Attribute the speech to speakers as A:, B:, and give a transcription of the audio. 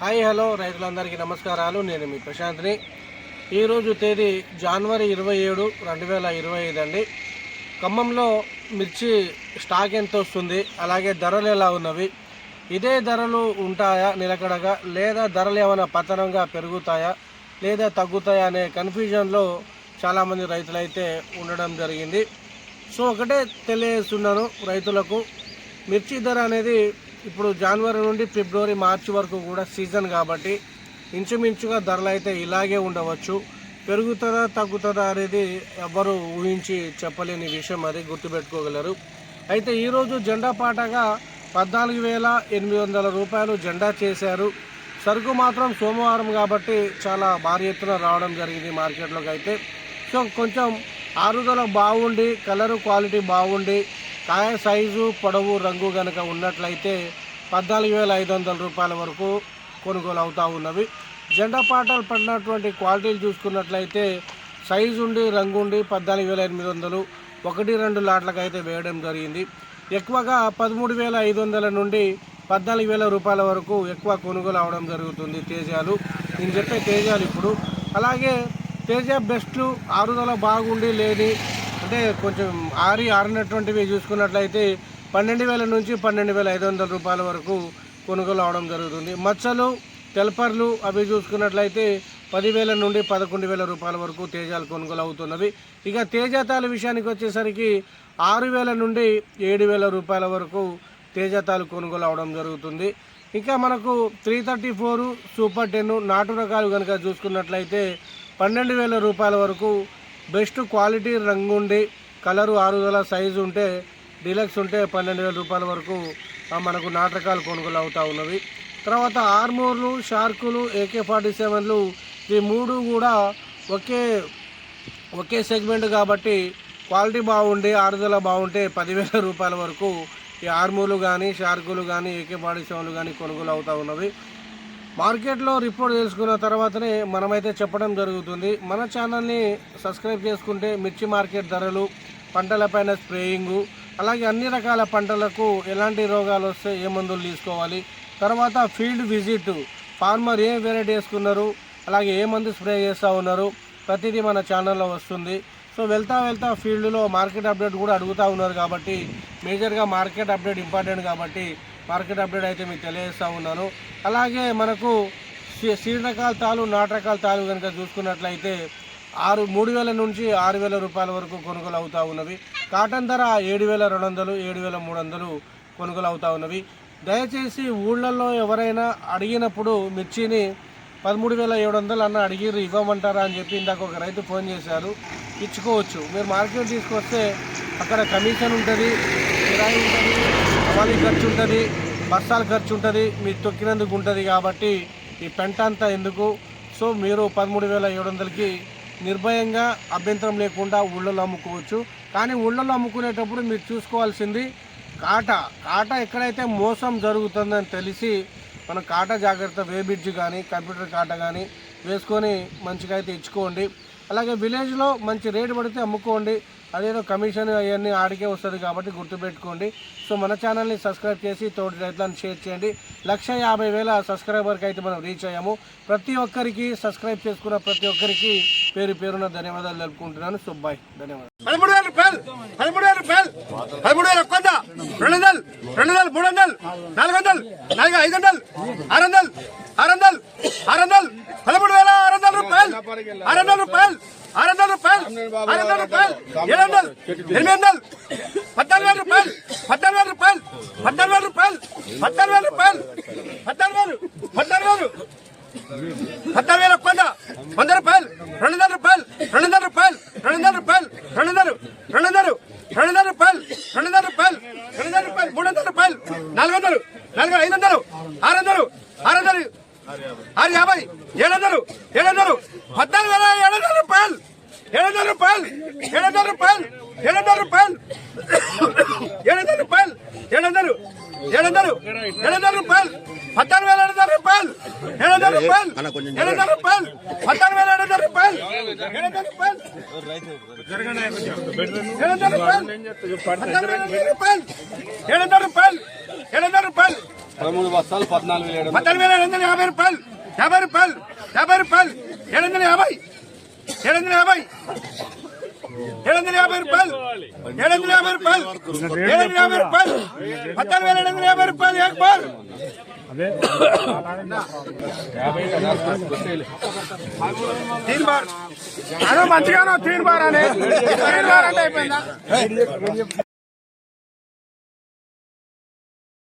A: Hi hello రైతులందరికీ నమస్కారాలు. నేను మీ ప్రశాంత్ని. ఈరోజు తేదీ జనవరి ఇరవై ఏడు రెండు వేల ఇరవై ఐదు అండి. ఖమ్మంలో మిర్చి స్టాక్ ఎంత వస్తుంది? అలాగే ధరలు ఎలా ఉన్నవి? ఇదే ధరలు ఉంటాయా నిలకడగా? లేదా ధరలు ఏమైనా పతనంగా పెరుగుతాయా? లేదా తగ్గుతాయా అనే కన్ఫ్యూజన్లో చాలామంది రైతులైతే ఉండడం జరిగింది. సో ఒకటే తెలియజేస్తున్నాను రైతులకు. మిర్చి ధర అనేది ఇప్పుడు జనవరి నుండి ఫిబ్రవరి మార్చి వరకు కూడా సీజన్ కాబట్టి ఇంచుమించుగా ధరలు అయితే ఇలాగే ఉండవచ్చు. పెరుగుతుందా తగ్గుతుందా అనేది ఎవ్వరు ఊహించి చెప్పలేని విషయం అది గుర్తుపెట్టుకోగలరు. అయితే ఈరోజు జెండా పాటగా పద్నాలుగు వేల ఎనిమిది వందల రూపాయలు జెండా చేశారు. సరుకు మాత్రం సోమవారం కాబట్టి చాలా భారీ ఎత్తున రావడం జరిగింది మార్కెట్లోకి అయితే. సో కొంచెం ఆరుదల బాగుండి కలరు క్వాలిటీ బాగుండి కాయ సైజు పొడవు రంగు కనుక ఉన్నట్లయితే పద్నాలుగు వేల ఐదు వందల రూపాయల వరకు కొనుగోలు అవుతూ ఉన్నవి. జెండా పాటలు పడినటువంటి క్వాలిటీలు చూసుకున్నట్లయితే సైజు ఉండి రంగు ఉండి పద్నాలుగు వేల ఎనిమిది వందలు ఒకటి రెండు లాట్లకు అయితే వేయడం జరిగింది. ఎక్కువగా పదమూడు వేల ఐదు వందల నుండి పద్నాలుగు వేల రూపాయల వరకు ఎక్కువ కొనుగోలు అవడం జరుగుతుంది తేజాలు. నేను చెప్పే తేజాలు ఇప్పుడు. అలాగే తేజ బెస్ట్లు ఆరుదల బాగుండి లేని అంటే కొంచెం ఆరి ఆరినటువంటివి చూసుకున్నట్లయితే పన్నెండు వేల నుంచి పన్నెండు వేల ఐదు వందల రూపాయల వరకు కొనుగోలు అవడం జరుగుతుంది. మచ్చలు తెల్పర్లు అవి చూసుకున్నట్లయితే పదివేల నుండి పదకొండు వేల రూపాయల వరకు తేజాలు కొనుగోలు అవుతున్నవి. ఇక తేజాతాల విషయానికి వచ్చేసరికి ఆరు వేల నుండి ఏడు వేల రూపాయల వరకు తేజతాలు కొనుగోలు అవడం జరుగుతుంది. ఇంకా మనకు three thirty four super ten నాటు రకాలు కనుక చూసుకున్నట్లయితే పన్నెండు వేల రూపాయల వరకు బెస్ట్ క్వాలిటీ రంగు ఉండి కలరు ఆరుదల సైజు ఉంటే డీలక్స్ ఉంటే పన్నెండు వేల రూపాయల వరకు మనకు నాటకాలు కొనుగోలు అవుతూ ఉన్నవి. తర్వాత ఆర్మూర్లు షార్కులు ఏకే ఫార్టీ సెవెన్లు ఈ మూడు కూడా ఒకే ఒకే సెగ్మెంట్ కాబట్టి క్వాలిటీ బాగుండి ఆరుదల బాగుంటే పదివేల రూపాయల వరకు ఈ ఆర్మూలు కానీ షార్కులు కానీ ఏకే ఫార్టీ సెవెన్లు కానీ కొనుగోలు అవుతూ ఉన్నవి. మార్కెట్లో రిపోర్ట్ తెలుసుకున్న తర్వాతనే మనమైతే చెప్పడం జరుగుతుంది. మన ఛానల్ని సబ్స్క్రైబ్ చేసుకుంటే మిర్చి మార్కెట్ ధరలు పంటలపైన స్ప్రేయింగు అలాగే అన్ని రకాల పంటలకు ఎలాంటి రోగాలు వస్తే ఏ మందులు తీసుకోవాలి తర్వాత ఫీల్డ్ విజిట్ ఫార్మర్ ఏ వెరైటీ వేసుకున్నారు అలాగే ఏ మందు స్ప్రే చేస్తూ ఉన్నారు ప్రతిదీ మన ఛానల్లో వస్తుంది. సో వెళ్తా వెళ్తా ఫీల్డ్లో మార్కెట్ అప్డేట్ కూడా అడుగుతూ ఉన్నారు కాబట్టి మేజర్గా మార్కెట్ అప్డేట్ ఇంపార్టెంట్ కాబట్టి మార్కెట్ అప్డేట్ అయితే మీకు తెలియజేస్తూ ఉన్నాను. అలాగే మనకు సీ- తాలు నాటు తాలు కనుక చూసుకున్నట్లయితే ఆరు మూడు వేల నుంచి ఆరు వేల రూపాయల వరకు కొనుగోలు అవుతూ ఉన్నవి. కాటన్ ధర ఏడు వేల రెండు వందలు ఏడు వేల మూడు వందలు కొనుగోలు అవుతూ ఉన్నవి. దయచేసి ఊళ్ళల్లో ఎవరైనా అడిగినప్పుడు మిర్చిని పదమూడు వేల ఏడు వందలు అన్న అడిగిర్రు ఇవ్వమంటారా అని చెప్పి ఇందాక ఒక రైతు ఫోన్ చేశారు. ఇచ్చుకోవచ్చు. మీరు మార్కెట్ తీసుకొస్తే అక్కడ కమిషన్ ఉంటుంది కిరాయి ఉంటుంది. హవాలీ ఖర్చు ఉంటుంది బస్సాల ఖర్చు ఉంటుంది మీరు తొక్కినందుకు ఉంటుంది కాబట్టి ఈ పెంట అంతా ఎందుకు? సో మీరు పదమూడు వేల ఏడు వందలకి నిర్భయంగా అభ్యంతరం లేకుండా ఊళ్ళలో అమ్ముకోవచ్చు. కానీ ఊళ్ళలో అమ్ముకునేటప్పుడు మీరు చూసుకోవాల్సింది కాట. కాట ఎక్కడైతే మోసం జరుగుతుందని తెలిసి మనం కాట జాగ్రత్త వేబ్రిడ్జ్ కానీ కంప్యూటర్ కాట కానీ వేసుకొని మంచిగా అయితే ఇచ్చుకోండి. అలాగే విలేజ్లో మంచి రేటు పడితే అమ్ముకోండి. అదేదో కమిషన్ అవన్నీ ఆడికే వస్తుంది కాబట్టి గుర్తుపెట్టుకోండి. సో మన ఛానల్ని సబ్స్క్రైబ్ చేసి తోటి రైతులను షేర్ చేయండి. లక్ష యాభై వేల సబ్స్క్రైబర్కి అయితే మనం రీచ్ అయ్యాము. ప్రతి ఒక్కరికి సబ్స్క్రైబ్ చేసుకున్న ప్రతి ఒక్కరికి పేరు పేరున ధన్యవాదాలు తెలుపుకుంటున్నాను. సుబ్బాయ్ ధన్యవాదాలు
B: పదమూడు వేల రూపాయలు పదమూడు వేల రూపాయలు పదమూడు వేల ఒక్క వంద రెండు వందలు రెండు వందలు మూడు వందలు నాలుగు వందలు నాలుగు ఐదు వందలు ఆరు వందలు ఆరు వందలు ఆరు వందలు పదమూడు వేల ఆరు వందల రూపాయలు ఆరు వందల రూపాయలు ఆరు వందల రూపాయలు ఆరు వందల రూపాయలు ఏడు వందలు ఎనిమిది వందలు. పద్నాలుగు వేల రూపాయలు పద్నాలుగు వేల రూపాయలు పద్నాలుగు వేల రూపాయలు పద్నాలుగు వేల రూపాయలు పద్నాలుగు వేలు. పద్నాలుగు వేలు. పద్నాలుగు వేల వంద వంద రూపాయలు. రెండు వందల రూపాయలు. రెండు వందల రూపాయలు. రెండు వందల రూపాయలు. రెండు వందలు రెండు వందలు రెండు వందల రూపాయలు. రెండు వందల రూపాయలు. రెండు వందల రూపాయలు. మూడు వందల రూపాయలు. నాలుగు వందలు నాలుగు ఐదు వందలు ఆరు వందలు ఆరు వందలు ఆరు యాభై. ఏడు వందలు ఏడు వందలు పద్నాలుగు వేల ఏడు వందల రూపాయలు. ఏడు వందల రూపాయలు ఏడు వందల రూపాయలు ఏడు వందల రూపాయలు ఏడు వందల రూపాయలు ఏడు వందలు ఏడు వందలు ఏడు వందల రూపాయలు పద్నాలుగు వేల ఏడు వందల రూపాయలు ఏడు వందల రూపాయలు ఏడు వందల రూపాయలు పద్నాలుగు వేల ఏడు వందల రూపాయలు ఏడు వందల రూపాయలు ఏడు వందల రూపాయలు పద్నాలుగు వేల రూపాయలు ఏడు వందల రూపాయలు ఏడు వందల రూపాయలు
C: పదమూడు బస్తాలు పద్నాలుగు వేల.
B: పద్నాలుగు వేల ఏడు వందల యాభై రూపాయలు యాభై రూపాయలు యాభై రూపాయలు ఏడు వందల యాభై ఏడు వందల యాభై. ఏడు వందల యాభై రూపాయలు. ఏడు వందల యాభై రూపాయలు. ఏడు వందల యాభై రూపాయలు. పద్నాలుగు వేల ఏడు వందల యాభై రూపాయలు ఏక్ బార్ తీన్ బార్ అదో మంచిగానో తీన్ బార్ అనే. తీన్ బార్ అంటే అయిపోయిందా?